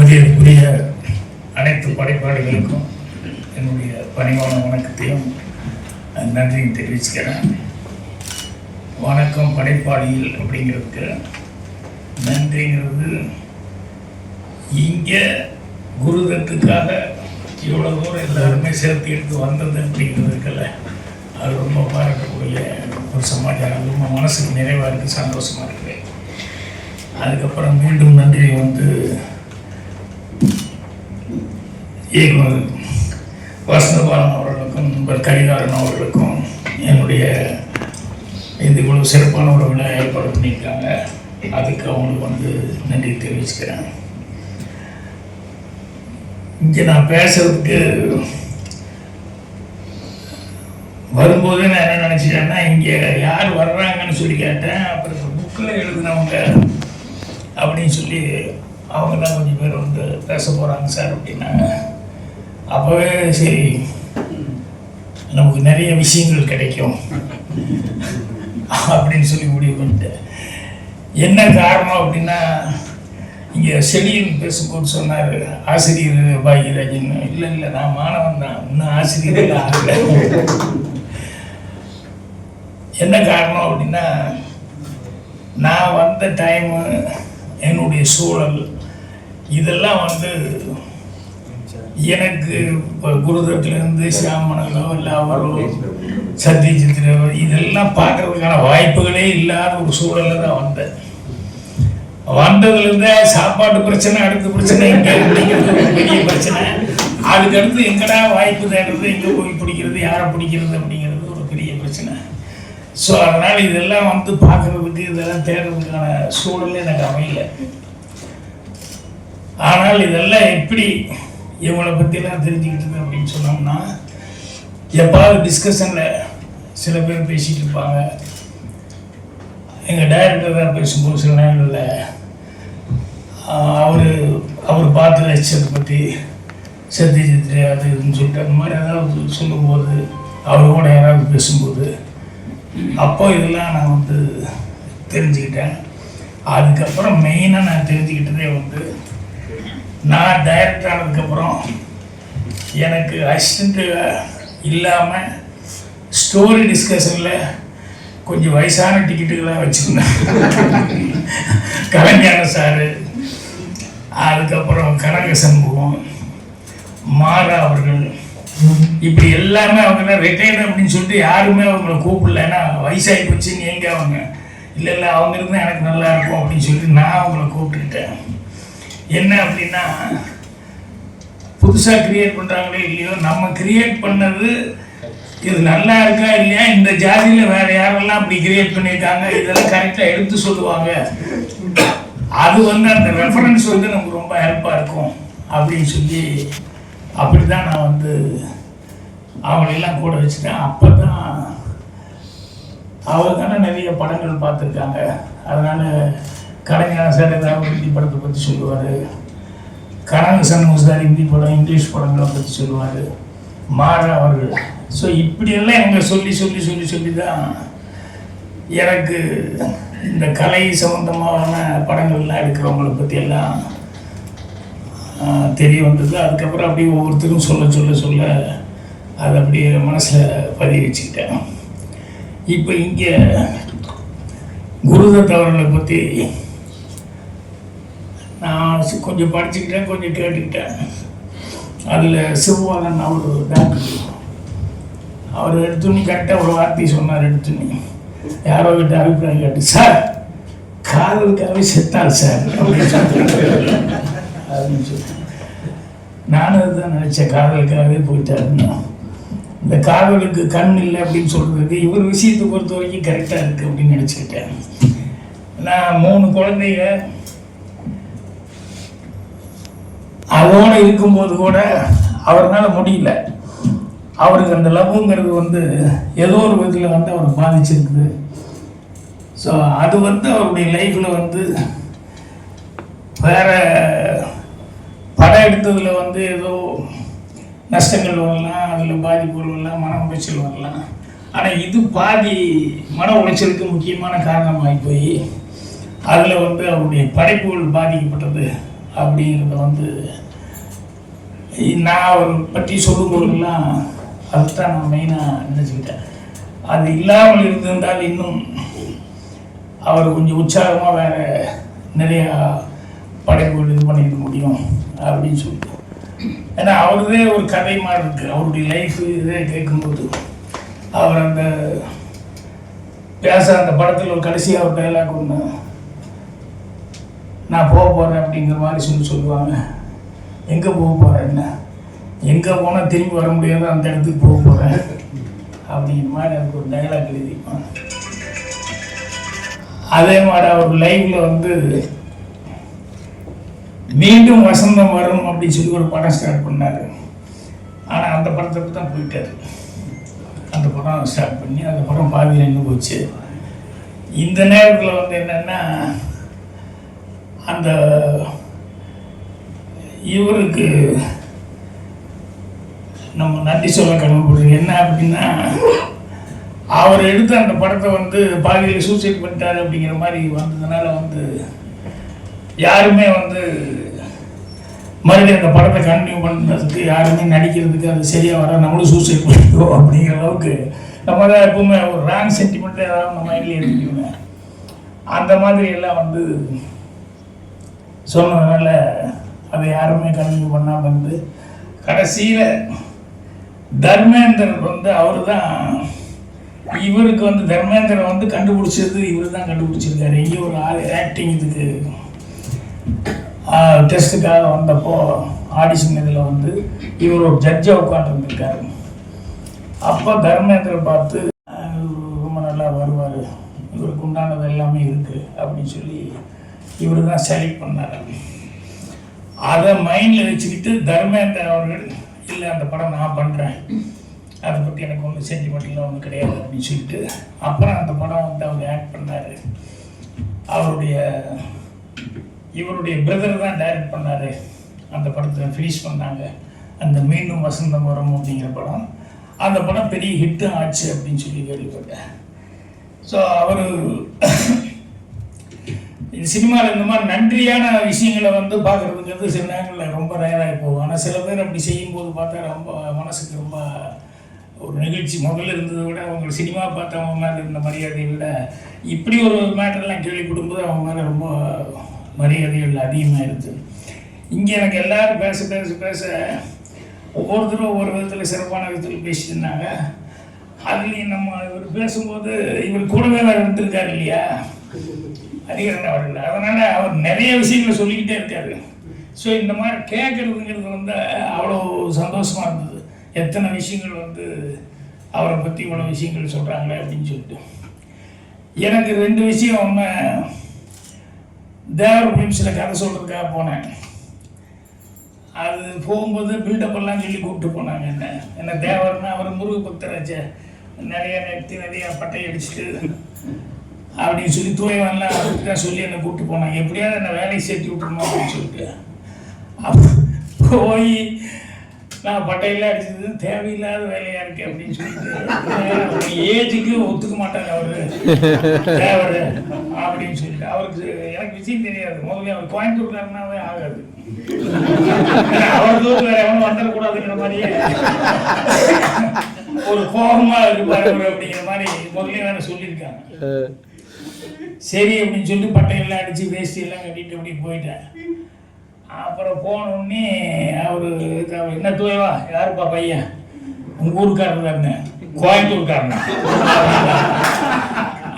மதியத்துக்குரிய அனைத்து படைப்பாளிகளுக்கும் என்னுடைய பணிவான வணக்கத்தையும் நன்றியும் தெரிவிச்சுக்கிறேன். வணக்கம் படைப்பாளிகள் அப்படிங்கிறதுக்கு நன்றிங்கிறது இங்கே குருதத்துக்காக இவ்வளோ தூரம் எல்லாருமே சேர்த்து எடுத்து வந்தது அப்படிங்கிறது இருக்குல்ல அது ரொம்ப பாராட்டக்கூடிய ஒரு சமாச்சாரம். ரொம்ப மனசுக்கு நிறைவாக இருக்குது சந்தோஷமாக இருக்குது அதுக்கப்புறம் மீண்டும் நன்றி வந்து இயக்குனர் வசந்தபாலன் அவர்களுக்கும் கரிகாரன் அவர்களுக்கும் என்னுடைய இந்த இவ்வளவு சிறப்பான ஒரு விழா ஏற்பாடு பண்ணியிருக்காங்க. அதுக்கு அவங்களுக்கு வந்து நன்றி தெரிவிச்சுக்கிறேன். இங்கே நான் பேசுறதுக்கு வரும்போது நான் என்ன நினச்சிட்டேன்னா இங்கே யார் வர்றாங்கன்னு சொல்லி கேட்டேன். அப்புறம் புக்கில் எழுதினவங்க அப்படின்னு சொல்லி அவங்க தான் கொஞ்சம் பேர் வந்து பேச போகிறாங்க சார் அப்படின்னாங்க அப்போவே சரி நமக்கு நிறைய விஷயங்கள் கிடைக்கும் அப்படின்னு சொல்லி முடிவு பண்ணிட்டேன். என்ன காரணம் அப்படின்னா இங்கே செடியில் பேசும்போது சொன்னார் ஆசிரியர் பாக்யராஜன். இல்லை இல்லை நான் மாணவன் தான். இன்னும் ஆசிரியர் ஆகல. என்ன காரணம் அப்படின்னா நான் வந்த டைமு என்னுடைய சூழல் இதெல்லாம் வந்து எனக்கு இப்போ குருதத்திலேருந்து சியாமனோ இல்லை அவரோ சத்யஜித்ரோ இதெல்லாம் பார்க்கறதுக்கான வாய்ப்புகளே இல்லாத ஒரு சூழலில் தான் வந்தேன். வந்ததுலேருந்தே சாப்பாட்டு பிரச்சனை அடுத்த பிரச்சனை இங்கே அப்படிங்கிறது ஒரு பெரிய பிரச்சனை. அதுக்கு அடுத்து எங்கடா வாய்ப்பு தேடுறது எங்கே போய் பிடிக்கிறது யாரை பிடிக்கிறது அப்படிங்கிறது ஒரு பெரிய பிரச்சனை. ஸோ அதனால் இதெல்லாம் வந்து பார்க்குறதுக்கு இதெல்லாம் தேடுறதுக்கான சூழல் எனக்கு அமையல. ஆனால் இதெல்லாம் எப்படி இவங்களை பற்றிலாம் தெரிஞ்சுக்கிட்டது அப்படின்னு சொன்னோம்னா எப்பாவது டிஸ்கஷனில் சில பேர் பேசிகிட்டு இருப்பாங்க. எங்கள் டைரக்டர் தான் பேசும்போது சில நேரங்களில் அவர் அவர் பார்த்து ரசிச்சதை பற்றி சத்யஜித் அது இதுன்னு சொல்லிட்டு அந்த மாதிரி ஏதாவது சொல்லும்போது அவரோட யாராவது பேசும்போது அப்போ இதெல்லாம் நான் வந்து தெரிஞ்சுக்கிட்டேன். அதுக்கப்புறம் மெயினாக நான் தெரிஞ்சுக்கிட்டதே வந்து நான் டைரக்டர் ஆனதுக்கப்புறம் எனக்கு அசிஸ்டண்ட்டு இல்லாமல் ஸ்டோரி டிஸ்கஷனில் கொஞ்சம் வயசான டிக்கெட்டுகளாக வச்சுருந்தேன். கலைஞான சாரு அதுக்கப்புறம் கனக சண்முகம் மாறா அவர்கள். இப்படி எல்லாமே அவங்க ரிட்டையர்ட் அப்படின்னு சொல்லிட்டு யாருமே அவங்கள கூப்பிடல. ஏன்னா வயசாகி போச்சு எங்கே அவங்க? இல்லை இல்லை அவங்க இருந்தால் எனக்கு நல்லா இருக்கும் அப்படின்னு சொல்லிட்டு நான் அவங்கள கூப்பிட்டுக்கிட்டேன். என்ன அப்படின்னா புதுசாக கிரியேட் பண்ணுறாங்களோ இல்லையோ நம்ம கிரியேட் பண்ணது இது நல்லா இருக்கா இல்லையா? இந்த ஜாதியில் வேற யாரெல்லாம் அப்படி கிரியேட் பண்ணியிருக்காங்க? இதெல்லாம் கரெக்டாக எடுத்து சொல்லுவாங்க. அது வந்து அந்த ரெஃபரன்ஸ் வந்து நமக்கு ரொம்ப ஹெல்ப்பாக இருக்கும் அப்படின்னு சொல்லி அப்படி தான் நான் வந்து அவங்களெல்லாம் கூட வச்சுட்டேன். அப்போ தான் அவர் தானே நிறைய படங்கள் பார்த்துருக்காங்க. அதனால் கலைஞர் ஏதாவது ஹிந்தி படத்தை பற்றி சொல்லுவார். கனக சண்முக சார் ஹிந்தி படம் இங்கிலீஷ் படங்களை பற்றி சொல்லுவார். மாறா அவர்கள். ஸோ இப்படியெல்லாம் எங்க சொல்லி சொல்லி சொல்லி சொல்லி தான் எனக்கு இந்த கலை சம்மந்தமான படங்கள்லாம் எடுக்கிறவங்களை பற்றியெல்லாம் தெரிய வந்தது. அதுக்கப்புறம் அப்படியே ஒவ்வொருத்தரும் சொல்ல சொல்ல சொல்ல அதை அப்படியே மனசில் பதிய வச்சுக்கிட்டேன். இப்போ இங்கே குருதத் அவர்களை பற்றி நான் கொஞ்சம் படிச்சுக்கிட்டேன் கொஞ்சம் கேட்டுக்கிட்டேன். அதில் சிவபாலன் அவர் டாக்டர் அவர் எடுத்துன்னு கரெக்டாக ஒரு வார்த்தை சொன்னார் எடுத்துன்னு யாரோ கிட்ட அபிப்பிராயம் கேட்டு சார் காதலுக்காகவே செத்தார் சார். அப்படின்னு சொல்லி நானும் அதுதான் நினச்சேன் காதலுக்காகவே போயிட்டாருன்னு. இந்த காதலுக்கு கண் இல்லை அப்படின்னு சொல்கிறதுக்கு இவர் விஷயத்தை பொறுத்த வரைக்கும் கரெக்டாக இருக்குது அப்படின்னு நினச்சிக்கிட்டேன். நான் மூணு குழந்தைங்க அதோடு இருக்கும்போது கூட அவரால் முடியல. அவருக்கு அந்த லவ்ங்கிறது வந்து ஏதோ ஒரு விதத்தில் வந்து அவர் பாதிச்சிருக்குது. ஸோ அது வந்து அவருடைய லைஃப்பில் வந்து வேற படம் எடுத்ததில் வந்து ஏதோ நஷ்டங்கள் வரலாம் அதில் பாதிப்புகள் வரலாம் மன உளைச்சல் வரலாம். ஆனால் இது பாதி மன உளைச்சலுக்கு முக்கியமான காரணமாகி போய் அதில் வந்து அவருடைய படைப்புகள் பாதிக்கப்பட்டது அப்படிங்கிறத வந்து நான் அவர் பற்றி சொல்லும்போதெல்லாம் அதுதான் நான் மெயினாக நினச்சிக்கிட்டேன் அது இல்லாமல் இருந்திருந்தால் இன்னும் அவர் கொஞ்சம் உற்சாகமாக வேறு நிறையா படைப்புகள் இது பண்ணிக்க முடியும் அப்படின்னு சொல்லிட்டு ஏன்னா அவருதே ஒரு கதை மாதிரி இருக்குது அவருடைய லைஃப் இதே கேட்கும்போது அவர் அந்த பேச அந்த படத்தில் ஒரு கடைசியாக ஒரு டைலாக் ஒன்று நான் போக போகிறேன் அப்படிங்கிற மாதிரி சொல்லி சொல்லுவாங்க. எங்கே போக போகிறேன்னு எங்கே போனால் திரும்பி வர முடியாத அந்த இடத்துக்கு போக போகிறேன் அப்படிங்கிற மாதிரி எனக்கு ஒரு டைலாக் எழுதிப்பாங்க அதே மாதிரி அவர் லைவ்ல வந்து மீண்டும் வசந்தம் வரும் அப்படின்னு சொல்லி ஒரு படம் ஸ்டார்ட் பண்ணார். ஆனால் அந்த படத்தை தான் போயிட்டார். அந்த படம் ஸ்டார்ட் பண்ணி அந்த படம் பாதியில் நின்று போச்சு. இந்த நேரத்தில் வந்து என்னென்னா அந்த இவருக்கு நம்ம நன்றி சொல்ல கடமைப்படுறது என்ன அப்படின்னா அவர் எடுத்த அந்த படத்தை வந்து பாதியில் சூசைட் பண்ணிட்டாரு அப்படிங்கிற மாதிரி வந்ததுனால வந்து யாருமே வந்து மறுபடியும் அந்த படத்தை கண்டினியூ பண்ணுறதுக்கு யாருமே நடிக்கிறதுக்கு அது சரியாக வர நம்மளும் சூசைட் பண்ணிக்கோ அப்படிங்கிற அளவுக்கு நம்ம தான் எப்பவுமே ஒரு ராங் சென்டிமெண்ட் ஏதாவது நம்ம மைண்ட்லேயே எடுத்துக்கோங்க அந்த மாதிரி எல்லாம் வந்து சொன்னதுனால அதை யாருமே கண்டினியூ பண்ணாமல் இருந்து கடைசியில் தர்மேந்திரன் வந்து அவர் தான் இவருக்கு வந்து தர்மேந்திரன் வந்து கண்டுபிடிச்சது இவர் தான் கண்டுபிடிச்சிருக்காரு. இங்கே ஒரு ஆக்டிங் இதுக்கு டெஸ்ட்டுக்காக வந்தப்போ ஆடிஷன் இதில் வந்து இவர் ஒரு ஜட்ஜாக உட்காந்துருந்துருக்காரு அப்போ தர்மேந்திரன் பார்த்து ரொம்ப நல்லா வருவார். இவருக்கு உண்டானது எல்லாமே இருக்குது அப்படின்னு சொல்லி இவர் தான் செலக்ட் பண்ணார். அதை மைண்டில் வச்சுக்கிட்டு தர்மேந்திர அவர்கள் இல்லை அந்த படம் நான் பண்ணுறேன் அதை பற்றி எனக்கு ஒன்றும் சென்டிமெண்ட்லாம் ஒன்றும் கிடையாது அப்படின்னு சொல்லிட்டு அப்புறம் அந்த படம் வந்து அவர் ஆக்ட் பண்ணார். அவருடைய இவருடைய பிரதர் தான் டைரக்ட் பண்ணார். அந்த படத்தை ஃபினிஷ் பண்ணாங்க. அந்த மீண்டும் வசந்தம் வரும் அப்படிங்கிற படம். அந்த படம் பெரிய ஹிட்டும் ஆச்சு அப்படின்னு சொல்லி கேள்விப்பட்டேன். ஸோ அவர் சினிமாவில் இந்த மாதிரி நன்றியான விஷயங்களை வந்து பார்க்குறதுங்கிறது சில நேரங்களில் ரொம்ப ரேராகி போகும் ஆனால் சில பேர் அப்படி செய்யும்போது பார்த்தா ரொம்ப மனசுக்கு ரொம்ப ஒரு நிகழ்ச்சி. முதல்ல இருந்ததை விட அவங்க சினிமா பார்த்தவங்க மேலே இருந்த மரியாதையை விட இப்படி ஒரு மேட்டர்லாம் கேள்விப்படும்போது அவங்க மேலே ரொம்ப மரியாதைகள் அதிகமாக இருக்குது இங்கே எனக்கு எல்லாரும் பேச பேச பேச ஒவ்வொருத்தரும் ஒவ்வொரு விதத்தில் சிறப்பான விதத்தில் பேசிட்டு அதுலேயும் நம்ம இவர் பேசும்போது இவர் கூடவே வேறு இருந்திருக்காரு இல்லையா? அதிகாரம் அவர்கள் அதனால் அவர் நிறைய விஷயங்களை சொல்லிக்கிட்டே இருக்காரு. ஸோ இந்த மாதிரி கேட்குறதுங்கிறது வந்து அவ்வளோ சந்தோஷமாக இருந்தது. எத்தனை விஷயங்கள் வந்து அவரை பற்றி இவ்வளோ விஷயங்கள் சொல்கிறாங்களே அப்படின்னு சொல்லிட்டு. எனக்கு ரெண்டு விஷயம் ஒன்று தேவர் பிலிம்ஸில் கதை சொல்கிறதுக்காக போனேன். அது போகும்போது பில்டப் எல்லாம் சொல்லி கூப்பிட்டு போனாங்க என்ன. என்ன தேவர்னா அவர் முருக பக்தராச்சே நிறைய நிறுத்தி நிறையா பட்டை அடிச்சுட்டு அப்படின்னு சொல்லி தூயவன்லாம் அதுக்கு தான் சொல்லி என்னை கூப்பிட்டு போனாங்க. எப்படியாவது என்னை வேலையை சேர்த்து விட்டுருணும் அப்படின்னு சொல்லிட்டு. அப்போ போய் நான் பட்டையெல்லாம் அடிச்சது தேவையில்லாத வேலையா இருக்கு அப்படின்னு சொல்லிட்டு. ஏஜுக்கு ஒத்துக்க மாட்டாங்க அவரு. தேவர் அப்படின்னு சொல்லிட்டு. அவருக்கு எனக்கு விஷயம் தெரியாது. முதல்ல அவர் கோயம்புத்தூர்காரனாவே ஆகாது. அவர் தூரம் வேற எவனும் வந்துடக்கூடாதுங்கிற மாதிரியே. ஒரு கோபமா இருப்பாரு அப்படிங்கிற மாதிரி முதல்ல வேற சொல்லியிருக்காங்க சரி அப்படின்னு சொல்லிட்டு பட்டையெல்லாம் அடிச்சு வேஷ்டி எல்லாம் கட்டிட்டு அப்படி போயிட்டேன் அப்புறம் போனோடனே அவர் என்ன தூயவா யாருப்பா பையன்? உங்க ஊருக்காரன் தானே கோயம்புத்தூர்காரனா?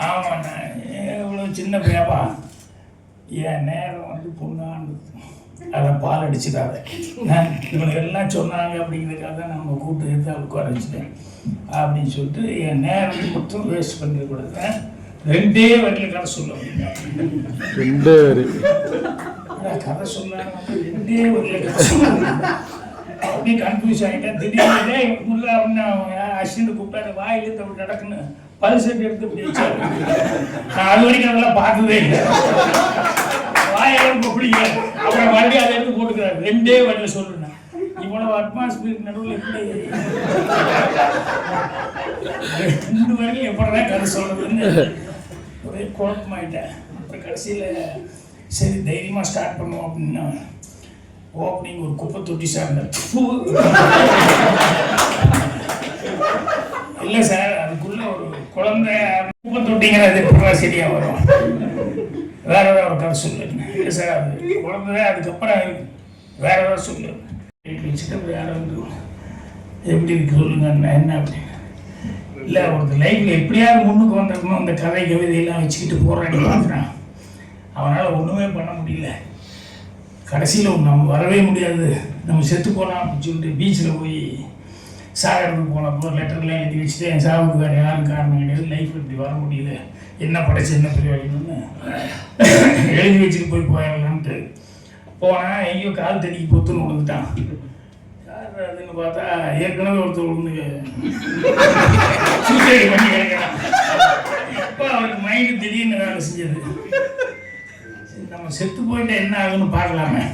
ஆமாண்ணா இவ்வளோ சின்ன பையப்பா என் நேரம் வந்து பொண்ணாண்டது அதை பால் அடிச்சிடாத. இவனுக்கு எல்லாம் சொன்னாங்க அப்படிங்கிறதுக்காக தான் நம்ம கூட்டு எடுத்து உட்கார வரைஞ்சிட்டேன் அப்படின்னு சொல்லிட்டு என் நேரத்தை மட்டும் வேஸ்ட் பண்ணிடக்கூடாது. ரெண்டே வரையில் கதை சொல்ல ரெண்டு ஆனா கதை சொல்லாம ரெண்டே வரையில் கதை சொல்ல அப்படியே கன்ஃபியூஸ் ஆகிட்டேன் திடீர்னு முல்ல அப்படின்னு அசிஸ்டன்ட் கூப்பிட்டாரு வாயில தவிர நடக்குன்னு பல் செட் எடுத்து இப்படி வச்சாரு. நான் அது வரைக்கும் அதெல்லாம் பார்த்ததே இல்லை. வாயெல்லாம் இப்போ பிடிக்கல. அப்புறம் மறுபடியும் அதை எடுத்து போட்டுக்கிறாரு. ரெண்டே வழியில் சொல்லுங்க இவ்வளவு அட்மாஸ்பியர் நடுவில் எப்படி? ரெண்டு வரைக்கும் எப்படிதான் கதை சொல்றதுன்னு குழப்பமாயிட்டேன். அப்புறம் கடைசியில் சரி தைரியமாக ஸ்டார்ட் பண்ணுவோம் அப்படின்னா ஓப்பனிங் ஒரு குப்பை தொட்டி சார் இல்லை சார் அதுக்குள்ள ஒரு குழந்தை குப்பை தொட்டிங்கிறது எப்படிலாம் சரியா வரும்? வேற ஏதாவது ஒரு கதை சொல்லுங்க. இல்லை சார் அது குழந்தை அதுக்கப்புறம் வேற ஏதாவது சொல்லு வச்சுட்டு வேற வந்து எப்படி இருக்கு சொல்லுங்க என்ன அப்படின்னு. இல்லை ஒருத்தர் லைஃப்ல எப்படியாவது முன்னுக்கு வந்திருக்கணும். அந்த கதை கவிதையெல்லாம் வச்சுக்கிட்டு போராடி பார்க்குறான். அவனால் ஒன்றுமே பண்ண முடியல. கடைசியில் நம்ம வரவே முடியாது. நம்ம செத்து போகலாம் அப்படின்னு சொல்லிட்டு பீச்சில் போய் சாகிறதுக்கு போனப்போ லெட்டர்லாம் எழுதி வச்சுட்டு என் சாவுக்கு வேறு யாரும் காரணம் கிடையாது. லைஃப்பில் இப்படி வர முடியல. என்ன படைச்சு என்ன பிரயோஜனம்னு எழுதி வச்சுட்டு போய் போயிடலான்ட்டு போனால் எங்கேயோ கால் தடிக்கு பொத்துன்னு விழுந்துட்டான். யார் அதுன்னு பார்த்தா ஏற்கனவே ஒருத்தர் விழுந்து சூசைடு பண்ணி கிடக்கிறான். அப்போ அவருக்கு மைண்டு திடீர்னு வேலை செஞ்சது. நம்ம செத்து போயிட்டு என்ன ஆகுன்னு பார்க்கலாமே.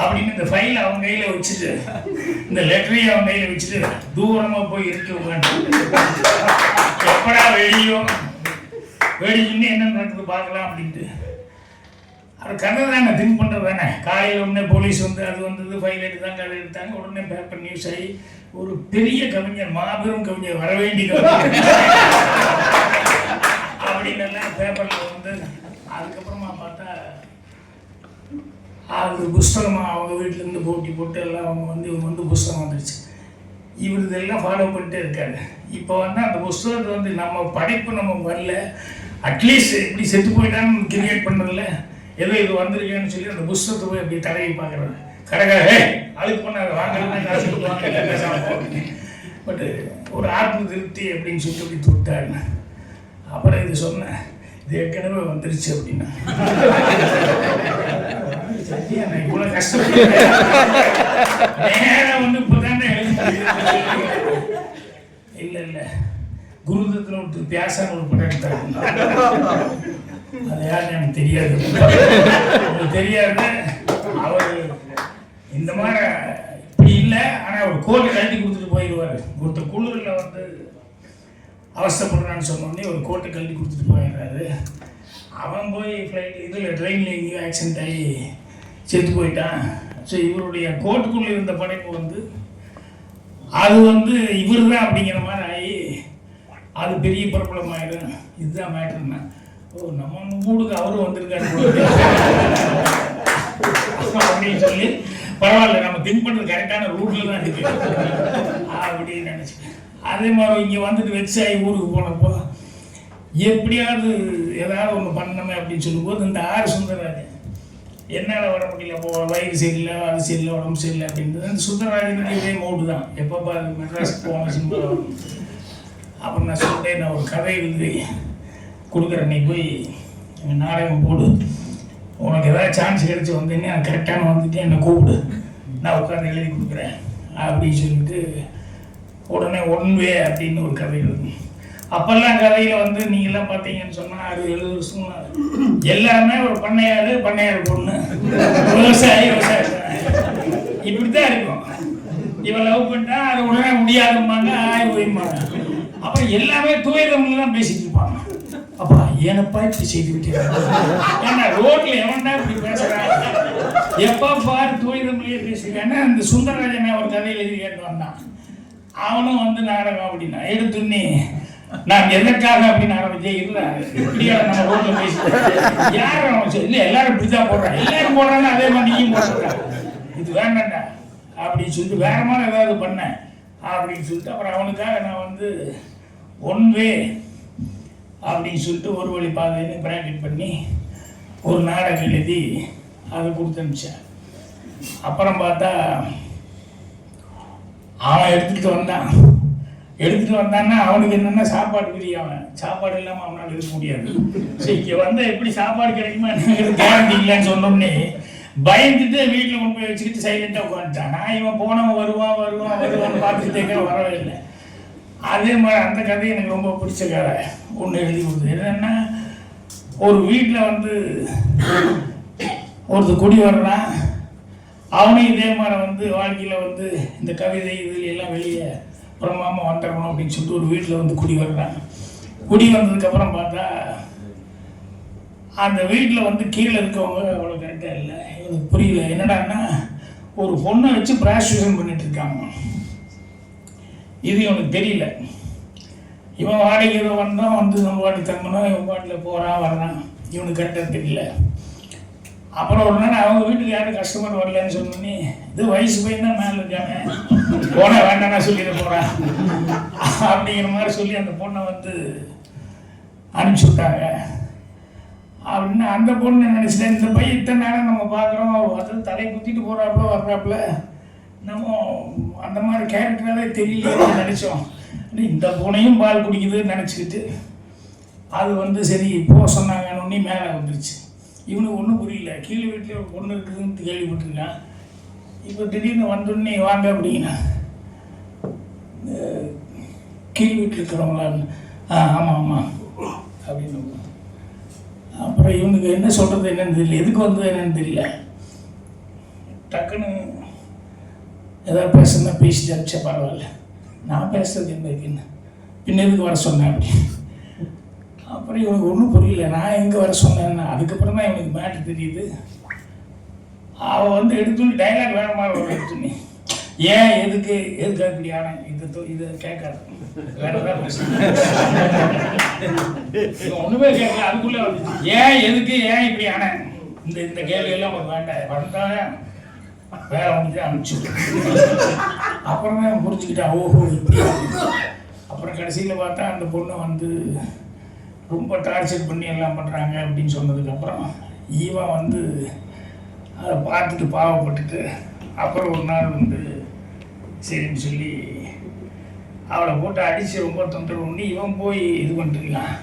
அப்படின்னு இந்த ஃபைல் அவன் கையில் வச்சுட்டு இந்த லெட்டரையும் அவன் கையில் வச்சுட்டு தூரமாக போய் இருக்கு உட்காந்து எப்படா வெளியும் வெளியின்னு என்ன நடக்குது பார்க்கலாம் அப்படின்ட்டு. அது கதை தானே திங்க் பண்ணுறது தானே? காலையில் உடனே போலீஸ் வந்து அது வந்தது ஃபைல் எடுத்தாங்க அதை எடுத்தாங்க. உடனே பேப்பர் நியூஸ் ஆகி ஒரு பெரிய கவிஞர் மாபெரும் கவிஞர் வர வேண்டிய கவிஞர். அப்படின்னு எல்லாம் பேப்பரில் வந்து அதுக்கப்புறமா பார்த்தா அது புஸ்தகமாக அவங்க வீட்டிலேருந்து போட்டி போட்டு எல்லாம் அவங்க வந்து இவங்க வந்து புஸ்தகம் வந்துருச்சு. இவர் இதெல்லாம் ஃபாலோ பண்ணிட்டே இருக்காரு. இப்போ வந்து அந்த புஸ்தகத்தை வந்து நம்ம படைப்பு நம்ம வரல. அட்லீஸ்ட் இப்படி செத்து போயிட்டான்னு கிரியேட் பண்ணதில்ல ஏதோ இது வந்திருக்கேன்னு சொல்லி அந்த புஸ்தகத்தை போய் இப்படி தடவி பார்க்குறாங்க. கடைக்கார ஹே அதுக்கு பண்ண வாங்கலாம் பட்டு ஒரு ஆத்ம திருப்தி அப்படின்னு சொல்லி அப்படி தொட்டாரு அப்புறம் இது சொன்னேன் இது ஏற்கனவே வந்துருச்சு அப்படின்னா. இவ்வளோ நான் இவ்வளவு கஷ்டப்பட்டேன். வந்து இப்பதானே எழுதி இல்லை இல்லை. குருதத்தில் ஒருத்தர் பியாசான ஒரு படம் எடுத்தாங்க அது யாருன்னு எனக்கு தெரியாது. உங்களுக்கு தெரியாது அவர் இந்த மாதிரி இப்படி இல்லை ஆனால் அவர் கோட்டை கழட்டி கொடுத்துட்டு போயிடுவாரு ஒருத்தர் குளிரில் வந்து அவசரப்படுறான்னு சொன்னோடனே ஒரு கோட்டை கழட்டி கொடுத்துட்டு போயிடுறாரு. அவன் போய் ஃப்ளைட் இதில் ட்ரெயினில் எங்கேயும் ஆக்சிடென்ட் ஆகி செத்து போயிட்டான். ஸோ இவருடைய கோட்டுக்குள்ளே இருந்த படைப்பு வந்து அது வந்து இவர் தான் அப்படிங்கிற மாதிரி ஆகி அது பெரிய பிரபலமாயிடும். இதுதான் மேட்டர்னா ஓ நம்ம ஊருக்கு அவரும் வந்திருக்காரு அப்படின்னு சொல்லி பரவாயில்ல நம்ம திங்க் பண்ணுறது கரெக்டான ரூட்ல தான் இருக்கு. அப்படின்னு நினச்சிட்டேன் அதே மாதிரி இங்கே வந்துட்டு வெச்சாயி ஊருக்கு போனப்போ எப்படியாவது ஏதாவது ஒன்று பண்ணணுமே அப்படின்னு சொல்லும்போது இந்த ஆறு சுந்தரராஜன் என்னால் வர முடியல போ வயிறு சரியில்லை அது சரியில்லை உடம்பு சரியில்லை அப்படின்றது அந்த சுந்தரராஜனுக்கு இதே மோடு தான். எப்போ பாரு மெட்ராஸ்க்கு போன சிம்பிள் அப்புறம் நான் சொல்லிட்டேன் நான் ஒரு கதை எழுதுறேன். கொடுக்குற நீ போய் எங்கள் நாடகம் போடு. உனக்கு ஏதாவது சான்ஸ் கிடச்சி வந்தேன்னு நான் கரெக்டான வந்துட்டு என்னை கூப்பிடு. நான் உட்காந்து எழுதி கொடுக்குறேன். அப்படின்னு சொல்லிட்டு உடனே ஒன் வே அப்படின்னு ஒரு கதை எழுதும் அப்பெல்லாம் கதையில் வந்து நீங்களாம் பார்த்தீங்கன்னு சொன்னால் அறுபது எழுபது வருஷம் எல்லாருமே ஒரு பண்ணையார் பண்ணையார் பொண்ணு. விவசாயி விவசாயி. இப்படி தான் இருக்கும். இவன் லவ் பண்ணிட்டா அது உடனே முடியாதும்பாங்க ஆய் போயும்பாங்க அப்புறம் எல்லாமே தூயதமிழ் தான் பேசிட்டு இருப்பாங்க. அப்பா ஏனப்பா இப்படி செய்து விட்டீங்க ஏன்னா ரோட்ல எவன்டா இப்படி பேசுறான் எப்பா பாரு தூயதமிழே பேசுறான்னா அந்த சுந்தரராஜன் ஒரு கதையில் எழுதி கேட்டு வந்தான் அவனும் வந்து நாடகம் அப்படின்னா எடுத்துன்னே நான் எதற்காக அப்படின்னு ஆரம்பிச்சே இல்ல இப்படியா நம்ம ரோட்ல பேசி. யாரும் அவன் இல்லை எல்லாரும் இப்படிதான் போடுறாங்க எல்லாரும் போடுறாங்க அதே மாதிரி நீயும் போடுறாங்க இது வேண்டாம்டா அப்படின்னு சொல்லிட்டு வேற மாதிரி ஏதாவது பண்ணேன். அப்படின்னு சொல்லிட்டு அப்புறம் அவனுக்காக நான் வந்து ஒன் வே அப்படின்னு சொல்லிட்டு ஒரு வழி பாதைன்னு பிராக்கெட் பண்ணி ஒரு நாடகம் எழுதி அதை கொடுத்து அனுப்பிச்சேன் அப்புறம் பார்த்தா அவன் எடுத்துகிட்டு வந்தான். எடுத்துகிட்டு வந்தான்னா அவனுக்கு என்னென்னா சாப்பாடு பிரிய அவன் சாப்பாடு இல்லாமல் அவனால் இருக்க முடியாது. சரி இங்கே வந்தால் எப்படி சாப்பாடு கிடைக்குமா? கேரண்டி இல்லைன்னு சொன்னோடனே பயந்துட்டு வீட்டில் கொண்டு போய் வச்சுக்கிட்டு சைலண்ட்டாக உட்காந்துட்டான் நான் இவன் போனவன் வருவான் வருவான் வருவான்னு பார்த்துட்டு வரவே இல்லை. அதே மாதிரி அந்த கதை எனக்கு ரொம்ப பிடிச்ச கதை ஒன்று எழுதி கொடுத்தது. என்னென்னா ஒரு வீட்டில் வந்து ஒருத்தர் குடி வர்றான் அவனையும் இதே மாதிரி வந்து வாழ்க்கையில் வந்து இந்த கவிதை இதில் எல்லாம் வெளியே புறமாம வந்துடணும் அப்படின்னு சொல்லிட்டு ஒரு வீட்டில் வந்து குடி வர்றான் குடி வந்ததுக்கப்புறம் பார்த்தா அந்த வீட்டில் வந்து கீழே இருக்கவங்க அவ்வளோ கரெக்டாக இல்லை. எனக்கு புரியல. என்னடான்னா ஒரு பொண்ணை வச்சு ப்ராஸ்டியூஷன் பண்ணிட்டு இருக்காங்க. இது இவனுக்கு தெரியல. இவன் வாடகை வந்தான் வந்து நம்ம வாட்டி தங்கணும் இவன் பாட்டில் போகிறான் வர்றான் இவனுக்கு கரெக்டாக தெரியல. அப்புறம் ஒரு நாள் அவங்க வீட்டுக்கு யாரும் கஸ்டமர் வரலன்னு சொன்னோன்னே இது வயசு பையன் தான் மேலே இருக்காங்க போன வேண்டாம் நான் சொல்லிட போகிறேன் அப்படிங்கிற மாதிரி சொல்லி அந்த பொண்ணை வந்து அனுப்பிச்சி விட்டாங்க. அப்படின்னு அந்த பொண்ணு நினச்சிட்டேன் இந்த பையன் இத்தனை நேரம் நம்ம பார்க்குறோம் அது தலையை குத்திட்டு போகிறாப்புல வர்றாப்புல. நம்ம அந்த மாதிரி கேரக்டராலே தெரியல நினச்சோம். இந்த பூனையும் பால் குடிக்குதுன்னு நினச்சிக்கிட்டு அது வந்து சரி போக சொன்னாங்கன்னு மேலே வந்துருச்சு. இவனுக்கு ஒன்றும் புரியல. கீழே வீட்டில் ஒரு பொண்ணு இருக்குதுன்னு கேள்விப்பட்டிருக்கான். இப்போ திடீர்னு வந்தோடனே வாங்க அப்படின்னா. கீழ் வீட்டில் இருக்கிறவங்களா? ஆ ஆமாம் ஆமாம் அப்படின்னு அப்புறம் இவனுக்கு என்ன சொல்கிறது என்னன்னு தெரியல. எதுக்கு வந்தது என்னன்னு தெரியல. டக்குன்னு ஏதாவது பேசுனா பேசிட்டு அடிச்சா பரவாயில்ல. நான் பேசுறது என்ன இருக்குன்னு. பின்ன எதுக்கு வர சொன்னேன் அப்படி? அப்புறம் இவனுக்கு ஒன்றும் புரியல. நான் எங்கே வர சொன்னேன்னா. அதுக்கப்புறம் தான் இவனுக்கு மேட்ரு தெரியுது. அவள் வந்து எடுத்துன்னு டைலாக் வேணுமா ஒரு எடுத்துன்னு ஏன் எதுக்கு எதுக்கு இப்படி ஆனேன் இது இதை கேட்காது. வேற ஏதாவது பேசு. ஒன்றுமே கேட்கல. அதுக்குள்ளே ஏன் எதுக்கு ஏன் இப்படி ஆனேன் இந்த இந்த கேள்வியெல்லாம் உனக்கு வேண்டாம். வந்தா வேலை வந்து அனுப்பிச்சு அப்புறம் தான் புரிஞ்சுக்கிட்டான் ஓஹோ அப்புறம் கடைசியில் பார்த்தா அந்த பொண்ணை வந்து ரொம்ப டார்ச்சர் பண்ணி எல்லாம் பண்ணுறாங்க அப்படின்னு சொன்னதுக்கப்புறம் ஈவன் வந்து அதை பார்த்துட்டு பாவப்பட்டுட்டு அப்புறம் ஒரு நாள் வந்து சரின்னு சொல்லி அவளை போட்டு அடித்து ரொம்ப தொந்தரவு பண்ணி இவன் போய் இது பண்ணிட்டுருக்கான்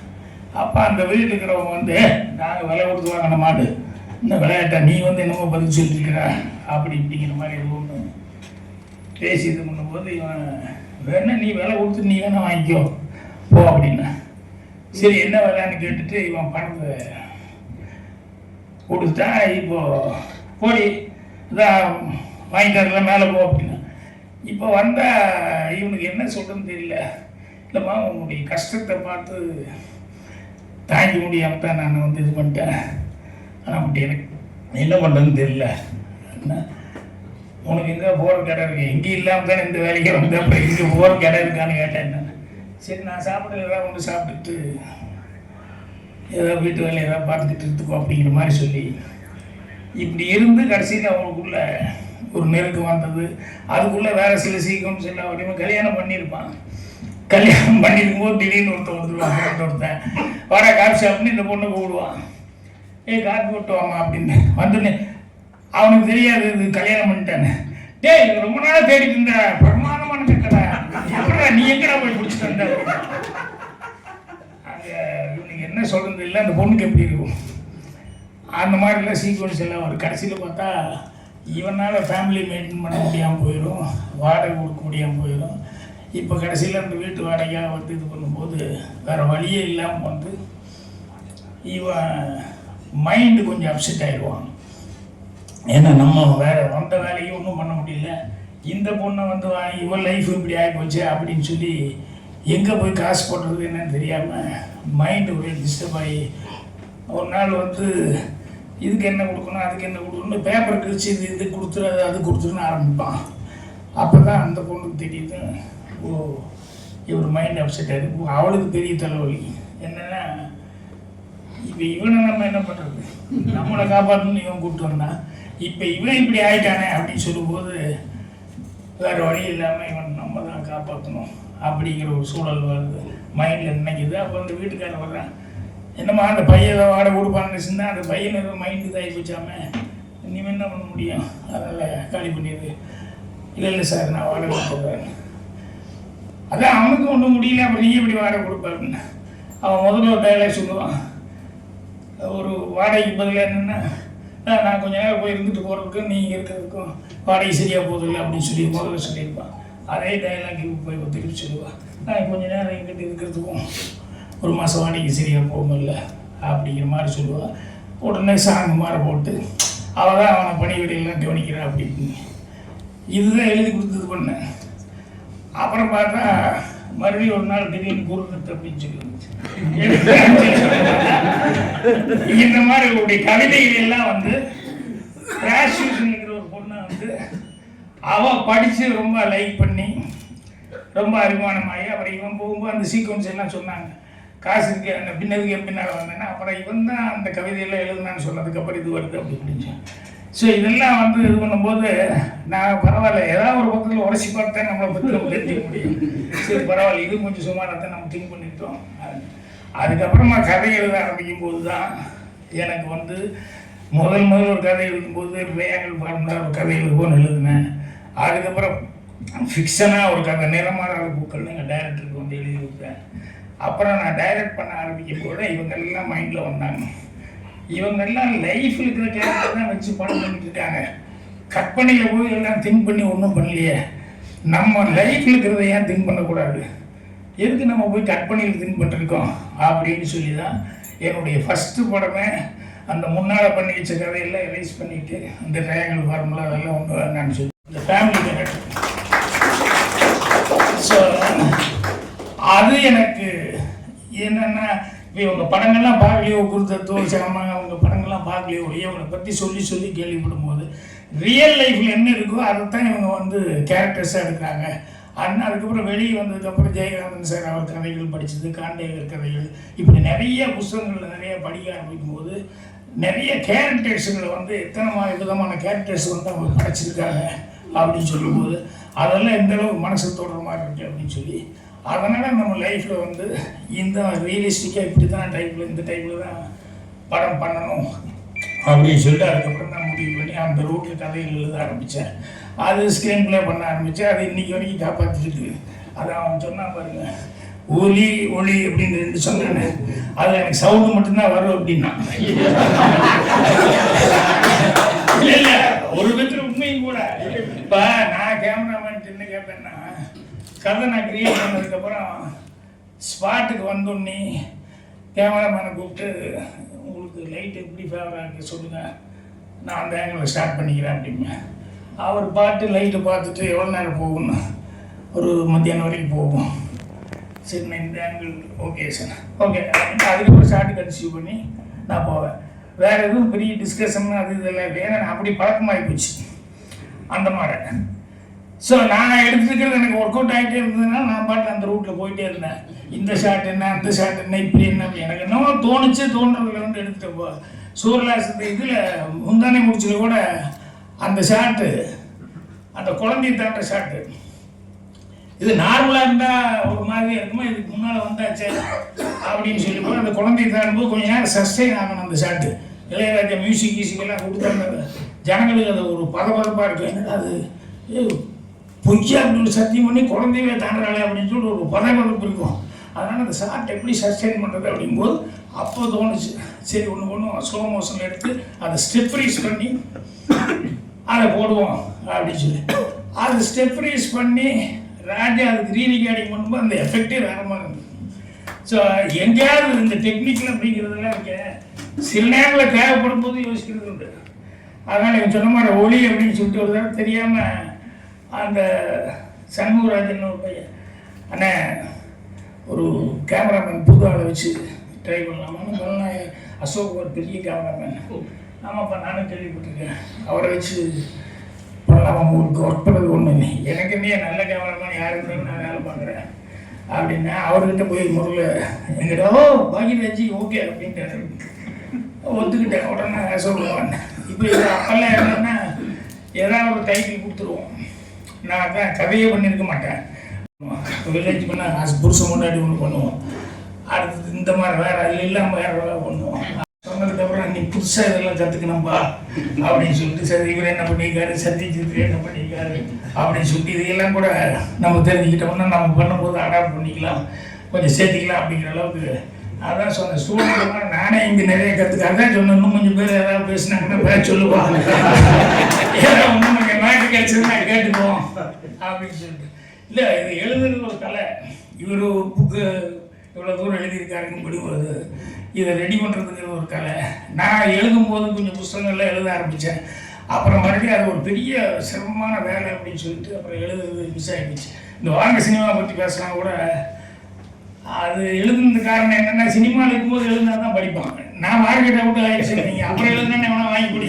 அப்போ அந்த வீட்டில் இருக்கிறவங்க வந்து நாங்கள் விலை கொடுத்து வாங்கின மாடு. இந்த விளையாட்டை நீ வந்து என்னமோ பதில் சொல்லியிருக்கிற? அப்படி இப்படிங்கிற மாதிரி எதுவும் ஒன்று பேசி இது பண்ணும்போது இவன் வேணா நீ விலை கொடுத்து நீ வேணா வாங்கிக்கோ. போ அப்படின்னா. சரி என்ன விளையான்னு கேட்டுட்டு இவன் பணத்தை கொடுத்தா இப்போ போடி இதான் வாங்கிட்டாருல மேலே போ அப்படின்னா. இப்போ வந்தால் இவனுக்கு என்ன சொல்கிறதுன்னு தெரியல. இல்லைம்மா உங்களுடைய கஷ்டத்தை பார்த்து தாங்கி முடியாமல் தான் நான் வந்து இது பண்ணிட்டேன். ஆனால் அப்படி எனக்கு என்ன பண்ணுறதுன்னு தெரியல. என்ன? உனக்கு எங்கே போகிற கடை இருக்கு. எங்கேயும் இல்லாமல் தானே இந்த வேலைக்கு வந்து அப்புறம் இங்கே போகிற கடை இருக்கான்னு கேட்டேன். நான் சரி நான் சாப்பிட்றது ஏதாவது ஒன்று சாப்பிட்டுட்டு ஏதாவது வீட்டு வேலை ஏதாவது பார்த்துக்கிட்டு இருந்துக்கோ அப்படிங்கிற மாதிரி சொல்லி இப்படி இருந்து கடைசியில் அவங்களுக்குள்ள ஒரு நெருக்கம் வந்தது. அதுக்குள்ளே வேறு சில சீக்கிரம் சில அப்படியுமே கல்யாணம் பண்ணியிருப்பான். கல்யாணம் பண்ணியிருக்கும் போது திடீர்னு ஒருத்தன் வந்துடுவான் ஒருத்தன் வர காஃபி ஷாப்னு இந்த பொண்ணை கூடுவான் ஏ காப்பி போட்டு வாமா அப்படின்னு வந்துன்னு அவனுக்கு தெரியாது இது கல்யாணம் பண்ணிட்டானே டேய் ரொம்ப நாளாக தேடிட்டு இருந்த பிரமாதமான கட்டடா. எப்படா நீ எங்கடா போய் பிடிச்சிட்டு வந்த? அங்கே இவனுக்கு என்ன சொல்கிறது இல்லை அந்த பொண்ணுக்கு எப்படி இருக்கும்? அந்த மாதிரிலாம் சீக்வன்ஸ் எல்லாம் ஒரு கடைசியில் பார்த்தா இவனால் ஃபேமிலி மெயின்டைன் பண்ண முடியாமல் போயிடும் வாடகை கொடுக்க முடியாமல் போயிடும் இப்போ கடைசியில் அந்த வீட்டு வாடகையாக வந்து இது பண்ணும்போது வேறு வழியே இல்லாமல் வந்து இவன் மைண்டு கொஞ்சம் அப்செட் ஆயிடுவான் ஏன்னா நம்ம வேற வந்த வேலையும் ஒன்றும் பண்ண முடியல. இந்த பொண்ணை வந்து இவன் லைஃப் இப்படி ஆகி போச்சு அப்படின்னு சொல்லி எங்கே போய் காசு போடுறது என்னன்னு தெரியாமல் மைண்டு ஒரே டிஸ்டர்ப் ஆகி ஒரு நாள் வந்து இதுக்கு என்ன கொடுக்கணும் அதுக்கு என்ன கொடுக்கணும் பேப்பர் கிழிச்சு இது இது கொடுத்துரு அது அது கொடுத்துருன்னு ஆரம்பிப்பான். அப்போ தான் அந்த பொண்ணுக்கு தெரியுது ஓ இவர் மைண்ட் அப்செட் ஆகிருக்கு அவளுக்கு பெரிய தலைவலி. என்னென்னா இப்போ இவனை நம்ம என்ன பண்ணுறது நம்மளை காப்பாற்றணும்னு இவன் கூப்பிட்டு வந்தான் இப்போ இவன் இப்படி ஆயிட்டானே அப்படின்னு சொல்லும்போது வேறு வழி இல்லாமல் இவன் நம்ம தான் காப்பாற்றணும் அப்படிங்கிற ஒரு சூழல் வருது. மைண்டில் நினைக்குது. அப்போ அந்த வீட்டுக்காரர் வர்றான். என்னம்மா அந்த பையன் ஏதோ வாடகை கொடுப்பான்னு சொன்னால் அந்த பையன் ஏதோ மைண்டு இதாகி போச்சாம. இனிமேல் என்ன பண்ண முடியும்? அதனால் காலி பண்ணிடுது இல்லை இல்லை சார் நான் வாடகை கொடுத்துட்றேன் அதான் அவனுக்கு ஒன்றும் முடியல. அப்புறம் நீ எப்படி வாடகை கொடுப்பாருன்னு. அவன் முதல்ல ஒரு டைலாக் சொல்லுவான். ஒரு வாடகைக்கு பதிலாக என்னென்னா நான் கொஞ்ச நேரம் போய் இருந்துட்டு போகிறதுக்கும் நீங்கள் இருக்கிறதுக்கும் வாடகை சரியாக போதில்லை அப்படின்னு சொல்லி முதல்ல சொல்லியிருப்பான் அதே டைலாக் போய் திருப்பி சொல்லுவான் நான் கொஞ்ச நேரம் இங்கிட்டு இருக்கிறதுக்கும் ஒரு மாதம் வாடகைக்கு சரியாக போகல அப்படிங்கிற மாதிரி சொல்லுவாள் உடனே சாங் மாதிரி போட்டு அவள் தான் அவனை பணிவிடையெல்லாம் கவனிக்கிறா அப்படின்னு. இதுதான் எழுதி கொடுத்தது பண்ணேன். அப்புறம் பார்த்தா மறுபடியும் ஒரு நாள் திடீர்னு குருதத்து அப்படின்னு சொல்லி இந்த மாதிரி உங்களுடைய கவிதைகள் எல்லாம் வந்து கிராஜுவேஷன் ஒரு பொண்ணை வந்து அவ படித்து ரொம்ப லைக் பண்ணி ரொம்ப அபிமானமாகி அப்புறம் இவன் போகும்போது அந்த சீக்வன்ஸ் எல்லாம் சொன்னாங்க. காசு இருக்கு அந்த பின்னதுக்கு என் பின்னால் வந்தேன்னா அப்புறம் இவன் தான் அந்த கவிதையெல்லாம் எழுதுனான்னு சொன்னதுக்கப்புறம் இது வருது அப்படி இப்படின்னு ஸோ இதெல்லாம் வந்து இது பண்ணும்போது நான் பரவாயில்ல. ஏதாவது ஒரு பக்கத்தில் உரைச்சி பார்த்தா நம்மளை பற்றி நம்ம தெரிஞ்சுக்க முடியும். சரி பரவாயில்ல. இது கொஞ்சம் சுமாராக தான் நம்ம திங்க் பண்ணிட்டோம். அதுக்கப்புறமா கதை எழுத ஆரம்பிக்கும் போது தான் எனக்கு வந்து முதல் முதல் ஒரு கதை எழுதும்போது வேங்கல் பாருந்தா ஒரு கதை எழுதுவோன்னு எழுதினேன். அதுக்கப்புறம் ஃபிக்ஷனாக ஒரு கதை நிறமான பூக்கள் எங்கள் டைரக்டருக்கு வந்து எழுதி கொடுத்தேன். அப்புறம் நான் டைரக்ட் பண்ண ஆரம்பிக்கும் போது இவங்கெல்லாம் மைண்டில் வந்தாங்க. இவங்க எல்லாம் லைஃப்பில் இருக்கிற கேரக்டர் தான் வச்சு படம் பண்ணிட்டு இருக்காங்க. கற்பனையில் போய் எல்லாம் திங்க் பண்ணி ஒன்றும் பண்ணலையே. நம்ம லைஃப்பில் இருக்கிறத ஏன் திங்க் பண்ணக்கூடாது? எதுக்கு நம்ம போய் கற்பனையில் திங்க் பண்ணிருக்கோம்? அப்படின்னு சொல்லி தான் என்னுடைய ஃபஸ்ட்டு படமே அந்த முன்னால் பண்ணி வச்ச கதையெல்லாம் எரேஸ் பண்ணிட்டு அந்த ட்ரையாங்கல் ஃபார்முலா அதெல்லாம் ஒன்று வேணான்னு சொல்லி இந்த ஃபேமிலி இவங்க படங்கள்லாம் பார்க்கலையோ? குருதத்துவம் சிரமங்க அவங்க படங்கள்லாம் பார்க்கலையோ? இவங்களை பற்றி சொல்லி சொல்லி கேள்விப்படும் போது ரியல் லைஃப்பில் என்ன இருக்கோ அதை தான் இவங்க வந்து கேரக்டர்ஸாக எடுக்கிறாங்க. அண்ணா அதுக்கப்புறம் வெளியே வந்ததுக்கப்புறம் ஜெயகாந்தன் சார் அவர் கதைகள் படித்தது காண்டேகர் கதைகள். இப்படி நிறைய புஸ்தகங்களில் நிறைய படிக்க ஆரம்பிக்கும் போது நிறைய கேரக்டர்ஸுங்களை வந்து எத்தனை விதமான கேரக்டர்ஸ் வந்து அவங்க படைச்சிருக்காங்க அப்படின்னு சொல்லும்போது அதெல்லாம் எந்தளவுக்கு மனசு தொடர மாதிரி இருக்கு அப்படின்னு சொல்லி அதனால் நம்ம லைஃப்பில் வந்து இந்த ரியலிஸ்டிக்காக இப்படி தான் டைப்பில் இந்த டைப்பில் தான் படம் பண்ணணும் அப்படின்னு சொல்லிட்டு அதுக்கப்புறம் நான் முடிவு பண்ணி அந்த ரூட்டில் கதைகள் எழுத ஆரம்பித்தேன் அது ஸ்க்ரீன் ப்ளே பண்ண ஆரம்பித்தேன் அது இன்றைக்கி வரைக்கும் காப்பாற்றிட்டு அதை அவன் சொன்னான் பாருங்க ஒலி ஒளி அப்படின்னு ரெண்டு சொன்னானே அது எனக்கு சவுண்டு மட்டும்தான் வரும் அப்படின்னா. இல்லை ஒரு விதத்துல உண்மையும் கூட. இப்போ நான் கேமராமேன் என்ன கேட்பேன்னா கதை நான் கிரியேட் பண்ணதுக்கப்புறம் ஸ்பாட்டுக்கு வந்தோடனே கேமராமேனை கூப்பிட்டு உங்களுக்கு லைட் எப்படி ஃபேவராக இருக்குது சொல்லுங்கள் நான் அந்த ஆங்கிளில் ஸ்டார்ட் பண்ணிக்கிறேன் அப்படிங்க அவர் பாட்டு லைட்டு பார்த்துட்டு எவ்வளோ நேரம் போகும்னு ஒரு மத்தியானம் வரைக்கும் போகும். சரி நான் இந்த ஆங்கிள் ஓகே சார் ஓகே அதுக்கப்புறம் ஷார்ட் கன்சியூ பண்ணி நான் போவேன். வேறு எதுவும் பெரிய டிஸ்கஷன் அது இதெல்லாம் இல்லை. நான் அப்படி பழக்கமாகி போச்சு. அந்த மாதிரி. ஸோ நான் எடுத்துக்கிறது எனக்கு ஒர்க் அவுட் ஆகிட்டே இருந்ததுன்னா நான் பாட்டு அந்த ரூட்டில் போயிட்டே இருந்தேன். இந்த ஷாட் என்ன அந்த ஷாட் என்ன இப்படி என்ன அப்படி. எனக்கு என்னவோ தோணுச்சு தோன்றதுல வந்து எடுத்துட்டு போ. சூரியலாசத்து இதில் முந்தானே முடிச்சது கூட அந்த ஷாட்டு அந்த குழந்தைய தாண்ட ஷாட்டு இது நார்மலாக இருந்தால் ஒரு மாதிரி இருக்குமா இதுக்கு முன்னால் வந்தாச்சே அப்படின்னு சொல்லி போய் அந்த குழந்தைய தாண்டும்போது கொஞ்ச நேரம் சஸ்டைன் ஆகணும் அந்த ஷாட்டு இளையராஜா மியூசிக் கீசிக் எல்லாம் கொடுத்தாங்க. ஜனங்களுக்கு அது ஒரு பதபதப்பாக இருக்கு என்னடா அது? ஏ பொய்யா அப்படின்னு சத்தியம் பண்ணி குழந்தையே தாண்டறாளே அப்படின்னு சொல்லி ஒரு பதபதப்பு இருக்கும். அதனால் அந்த ஷார்ட் எப்படி சஸ்டெயின் பண்ணுறது அப்படிங்கும்போது அப்போ தோணுச்சு. சரி ஒன்று ஒன்று ஸ்லோ மோஷனில் எடுத்து அதை ஸ்டெப் ரீஸ் பண்ணி அதை போடுவோம் அப்படின்னு சொல்லி. அது ஸ்டெப் ரீஸ் பண்ணி ராஜா அதுக்கு ரீ ரிகார்டிங் பண்ணும்போது அந்த எஃபெக்டே வேற மாதிரி இருந்தது. ஸோ எங்கேயாவது இந்த டெக்னிக்கல் அப்படிங்கிறதெல்லாம் இருக்க. சில நேரத்தில் தேவைப்படும் போது யோசிக்கிறது உண்டு. அதனால் எனக்கு சொன்ன மாதிரி ஒளி அப்படின்னு சொல்லிட்டு ஒரு தடவை தெரியாமல் அந்த சண்முகராஜன் ஒரு பையன். அண்ணே ஒரு கேமராமேன் புது ஆளை வச்சு ட்ரை பண்ணலாமான்னு சொன்னா அசோக் ஒரு பெரிய கேமராமேன் ஆமாப்பா நானும் கேள்விப்பட்டிருக்கேன். அவரை வச்சு பண்ணலாம் உங்களுக்கு ஒர்க் பண்ணது ஒன்று இல்லை. எனக்கு நல்ல கேமராமேன் யார் நான் வேலை பார்க்குறேன் அப்படின்னா அவர்கிட்ட போய் முதல்ல எங்கிட்ட ஓ பாகியராஜி ஓகே அப்படின்ட்டாரு. ஒத்துக்கிட்டேன். உடனே சொல்லுவான் இப்போ இது அப்பெல்லாம் என்னன்னா ஏதாவது ஒரு டைட்டில் கொடுத்துருவோம். நான் அதான் கதையே பண்ணியிருக்க மாட்டேன். வில்லேஜ் பண்ணால் புருஷன் முன்னாடி ஒன்று பண்ணுவோம். அடுத்தது இந்த மாதிரி வேற அது இல்லாமல் வேற வேலை பண்ணுவோம். சொன்னதுக்கப்புறம் நீ புதுசாக இதெல்லாம் கற்றுக்கணும்பா அப்படின்னு சொல்லிட்டு சரி இவர் என்ன பண்ணியிருக்காரு சத்யஜித் என்ன பண்ணியிருக்காரு அப்படின்னு சொல்லிட்டு இதையெல்லாம் கூட நம்ம தெரிஞ்சுக்கிட்டோம்னா நம்ம பண்ணும்போது அடாப்ட் பண்ணிக்கலாம். கொஞ்சம் சேர்த்திக்கலாம் அப்படிங்கிற அளவுக்கு. அதான் சொன்னேன் ஸ்டூடெண்ட் நானே இங்கே நிறைய கற்றுக்க அதான் சொன்னேன் இன்னும் கொஞ்சம் பேர் ஏதாவது பேசினாங்கன்னா பேர் சொல்லுவாங்க ஏன்னா ஒன்றும் கிடைச்சதுன்னா கேட்டுக்குவோம். அப்படின்னு சொல்லிட்டு. இல்லை இது எழுதுறது ஒரு கலை. இவர் ஒரு புக்கு இவ்வளோ தூரம் எழுதியிருக்காருன்னு படிக்கிறது இதை ரெடி பண்ணுறதுங்கிற ஒரு கலை. நான் எழுதும்போது கொஞ்சம் புஸ்தகங்கள்லாம் எழுத ஆரம்பித்தேன் அப்புறம் மறுபடியும் அது ஒரு பெரிய சிரமமான வேலை அப்படின்னு சொல்லிட்டு அப்புறம் எழுதுறது மிஸ் ஆகிடுச்சு இந்த வாங்க சினிமா பற்றி பேசலாம் கூட. அது எழுதுனது காரணம் என்னென்னா சினிமாவில் இருக்கும்போது எழுதினா தான் படிப்பாங்க. நான் மார்க்கெட்டை விட்டு ஆயிடுச்சு நீங்கள் அப்புறம் எழுதுனா வேணா வாங்கி குடி.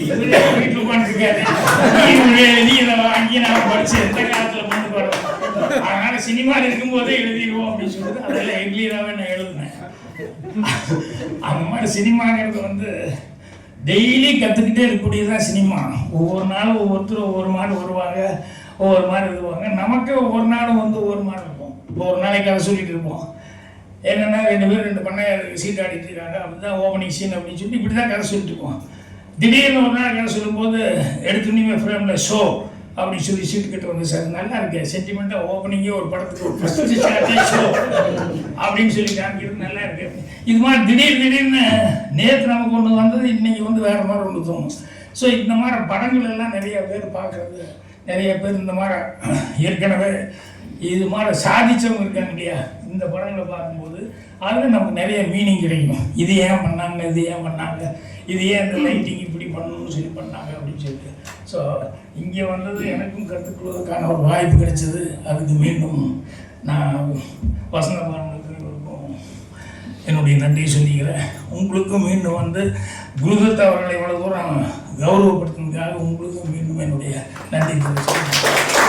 வீட்டில் உட்காந்துருக்காரு படிச்சு எந்த காலத்துல கொண்டு போறோம்? அதனால சினிமா இருக்கும்போதே எழுதிடுவோம் அப்படின்னு சொல்லிட்டு அதெல்லாம் எக்லியராகவே நான் எழுதுனேன். அந்த மாதிரி சினிமாங்கிறது வந்து டெய்லி கற்றுக்கிட்டே இருக்கக்கூடியதான் சினிமா. ஒவ்வொரு நாளும் ஒவ்வொருத்தரும் ஒவ்வொரு மாதிரி வருவாங்க. ஒவ்வொரு மாதிரி எழுதுவாங்க. நமக்கு ஒவ்வொரு நாளும் வந்து ஒவ்வொரு மாதிரி இருக்கும். ஒவ்வொரு நாளைக்கு அதை சொல்லிட்டு இருப்போம். என்னென்னா ரெண்டு பேர் ரெண்டு பண்ணையார் சீட் ஆடிட்டு இருக்காங்க. அப்படிதான் ஓப்பனிங் சீன் அப்படின்னு சொல்லி இப்படி தான் கதை சொல்லிட்டு திடீர்னு ஒரு நாள் கதை சொல்லும்போது எடுத்துனீங்க ஃப்ரேமில் ஷோ அப்படின்னு சொல்லி சீட்டு கிட்ட வந்து சார் நல்லா இருக்கு. சென்டிமெண்ட்டாக ஓப்பனிங்கே ஒரு படத்துக்கு ஒரு ஃபஸ்ட்டு ஷோ அப்படின்னு சொல்லி காமிக்கிறது நல்லா இருக்கு. இது மாதிரி திடீர் திடீர்னு நேற்று நமக்கு ஒன்று வந்தது இன்னைக்கு வந்து வேறு மாதிரி ஒன்று தோணும். ஸோ இந்த மாதிரி படங்கள் எல்லாம் நிறைய பேர் பார்க்குறது நிறைய பேர் இந்த மாதிரி ஏற்கனவே இது மாதிரி சாதிச்சவங்க இருக்காங்க இல்லையா? இந்த படங்களை பார்க்கும்போது அதில் நமக்கு நிறைய மீனிங் கிடைக்கும். இது ஏன் பண்ணாங்க இது ஏன் பண்ணாங்க இது ஏன் இந்த லைட்டிங் இப்படி பண்ணணும்னு சொல்லி பண்ணாங்க அப்படின்னு சொல்லிட்டு. ஸோ இங்கே வந்தது எனக்கும் கற்றுக்கொள்வதற்கான ஒரு வாய்ப்பு கிடைச்சது. அதுக்கு மீண்டும் நான் வசந்த பாரனுக்கு இவருக்கும் என்னுடைய நன்றியை சொல்லிக்கிறேன். உங்களுக்கும் மீண்டும் வந்து குருதத் அவர்களை இவ்வளோ தூரம் கௌரவப்படுத்தினதுக்காக உங்களுக்கும் மீண்டும் என்னுடைய நன்றி தெரிவிச்சுக்கிறேன்.